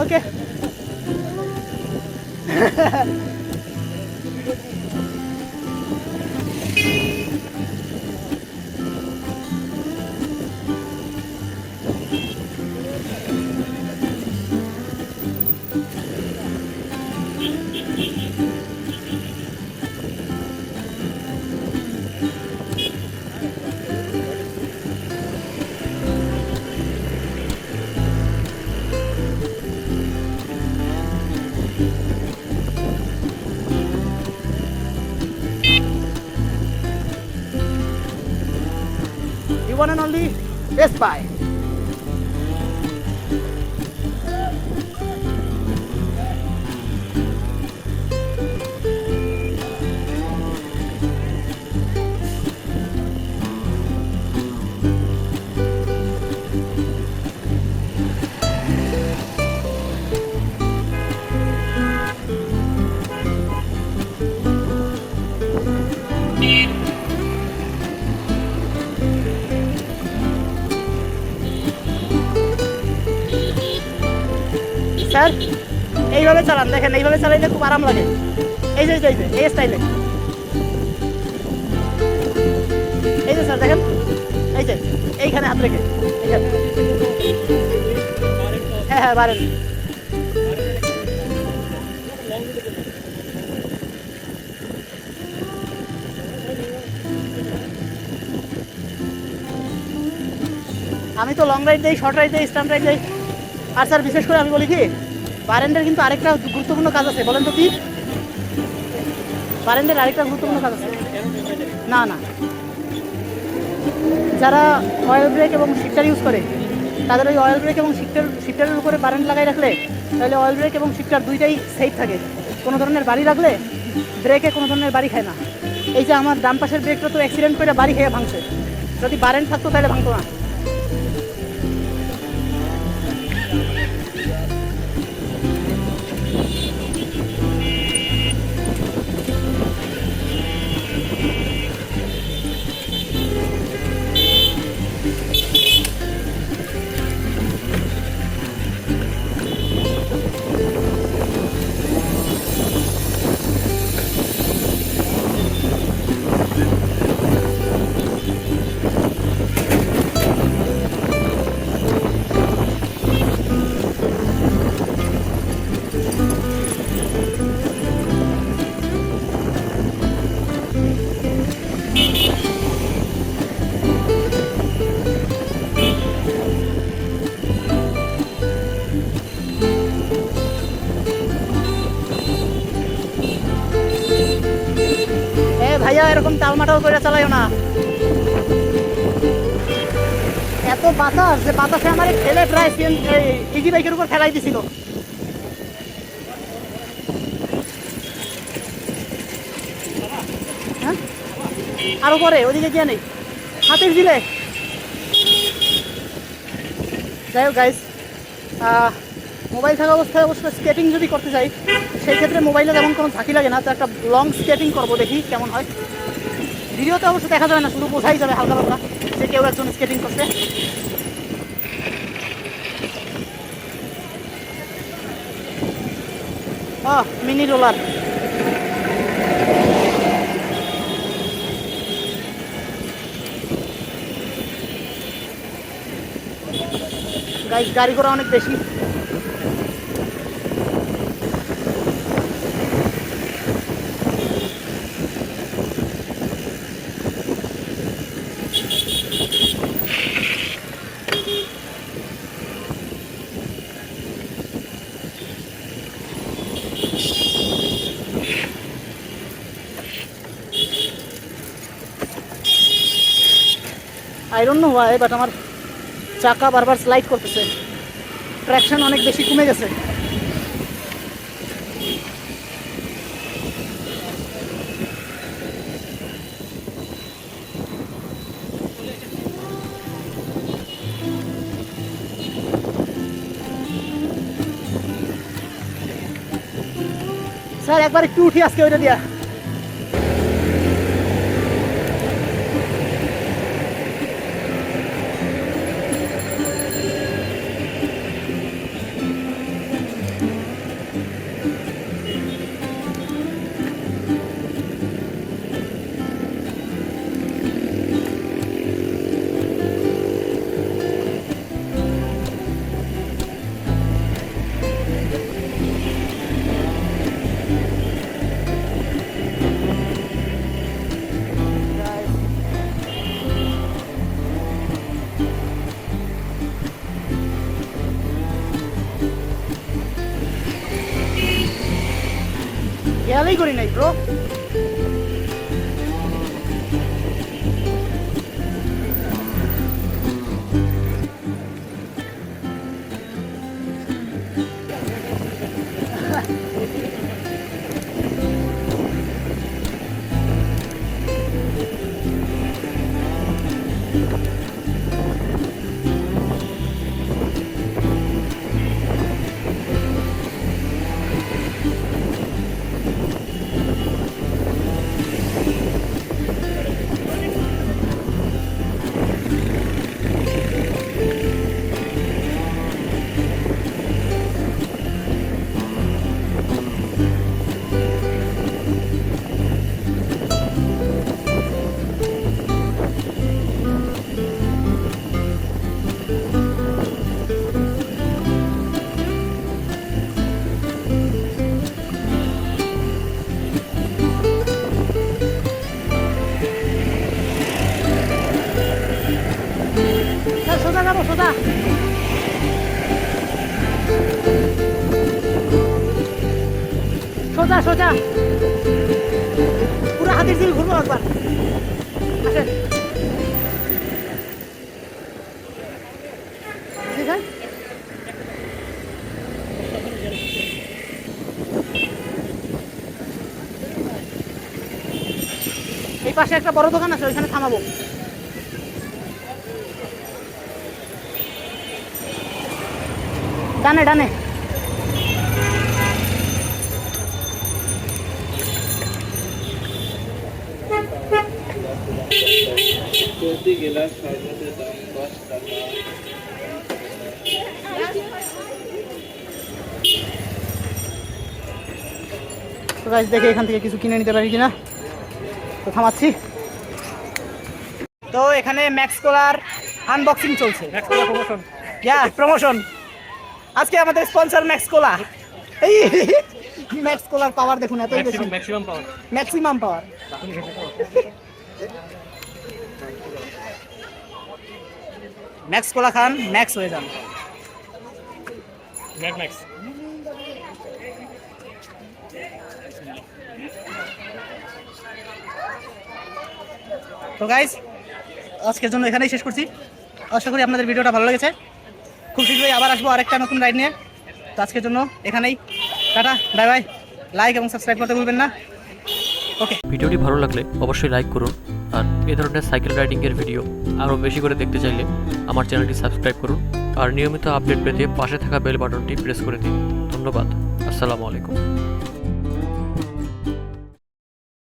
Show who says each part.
Speaker 1: Okay only Best Buy. Sir. এইভাবে চালান দেখেন এইভাবে চালাইলে খুব আরাম লাগে। এই যে এই যে, এই স্টাইলে এই যে স্যার দেখেন। এই যে এইখানে হাত রেখে এইখানে। হ্যাঁ হ্যাঁ বারেন আমি তো লং রাইড দিই শর্ট রাইড দিই স্ট্যান্ড রাইড দিই। আর স্যার বিশেষ করে আমি বলি কি বারেন্ডের কিন্তু আরেকটা গুরুত্বপূর্ণ কাজ আছে, বলেন তো কি? বারেন্ডের আরেকটা গুরুত্বপূর্ণ কাজ আছে। না না। যারা অয়েল ব্রেক এবং শিফটার ইউজ করে, তাদের ওই অয়েল ব্রেক এবং শিফটার শিফটারের উপরে বারেন্ট লাগাই রাখলে, তাহলে অয়েল ব্রেক এবং শিফটার দুইটাই সেফ থাকে। কোনো ধরনের বাড়ি রাখলে ব্রেকে কোনো ধরনের বাড়ি খায় না। এই যে আমার ডান পাশের ব্রেকটা তো অ্যাক্সিডেন্ট করে বাড়ি খেয়ে ভাঙছে। যদি বারেন্ট থাকতো তাহলে ভাঙতো না। টালমাটাল করে চালাইও না। এত বাতাস, যে বাতাসে আমার ঠেলে প্রায় ইজি বাইকের উপর ফেলাই দিছিল। হ্যাঁ? আরও পরে ওদিকে গিয়ে নেই। হাতের দিলে যাই হোক গাইস মোবাইল থাকা অবস্থায় অবশ্য স্কেটিং যদি করতে চাই সেই ক্ষেত্রে মোবাইলে তেমন কোনো ঝাঁকি লাগে না। তো একটা লং স্কেটিং করব দেখি কেমন হয়। ভিডিওতে অবশ্য দেখা যাবে না, শুধু বোঝাই যাবে হালকা পাতলা যে কেউ একজন স্কেটিং করছে। মিনি রোলার গাড়ি ঘোড়া অনেক বেশি। আই ডোন্ট নো বাট আমার চাকা বারবার স্লাইড করতেছে। ট্র্যাকশন অনেক বেশি কমে গেছে। স্যার একবার একটু উঠি আজকে ওইটা দিয়া। করি নাই ব্রো স্যার সোজা যাব, সোজা। সোজা সোজা। পুরো ঝিল ঘুরবো একবার। আসেন এই পাশে একটা বড় দোকান আছে, ওইখানে থামাবো। ডানে ডানে।
Speaker 2: প্রতি গেলাস শরবতের দাম দশ টাকা
Speaker 1: তো গাছ দেখে এখান থেকে কিছু কিনে নিতে পারি কিনা? তো থামাচ্ছি। তো এখানে ম্যাক্স কোলার আনবক্সিং চলছে। প্রমোশন ইয়া প্রমোশন আজকে আমাদের স্পন্সর ম্যাক্স কোলা এই ম্যাক্স কোলার পাওয়ার দেখুন এতই বেশি।
Speaker 3: Maximum power
Speaker 1: maximum power Max Cola খান ম্যাক্স হয়ে যান।
Speaker 3: ম্যাক্স
Speaker 1: তো গাইজ আজকের জন্য এখানেই শেষ করছি। আশা করি আপনাদের ভিডিওটা ভালো লেগেছে। খুব শীঘ্রই আবার আসব আরেকটা নতুন রাইড নিয়ে। তো আজকের জন্য এখানেই। টাটা বাই বাই লাইক এবং সাবস্ক্রাইব করতে ভুলবেন না। ওকে
Speaker 4: ভিডিওটি ভালো লাগলে অবশ্যই লাইক করুন আর এ ধরনের সাইকেল রাইডিংয়ের ভিডিও আরও বেশি করে দেখতে চাইলে আমার চ্যানেলটি সাবস্ক্রাইব করুন আর নিয়মিত আপডেট পেতে পাশে থাকা বেল বাটনটি প্রেস করে দিন। ধন্যবাদ। আসসালামু আলাইকুম।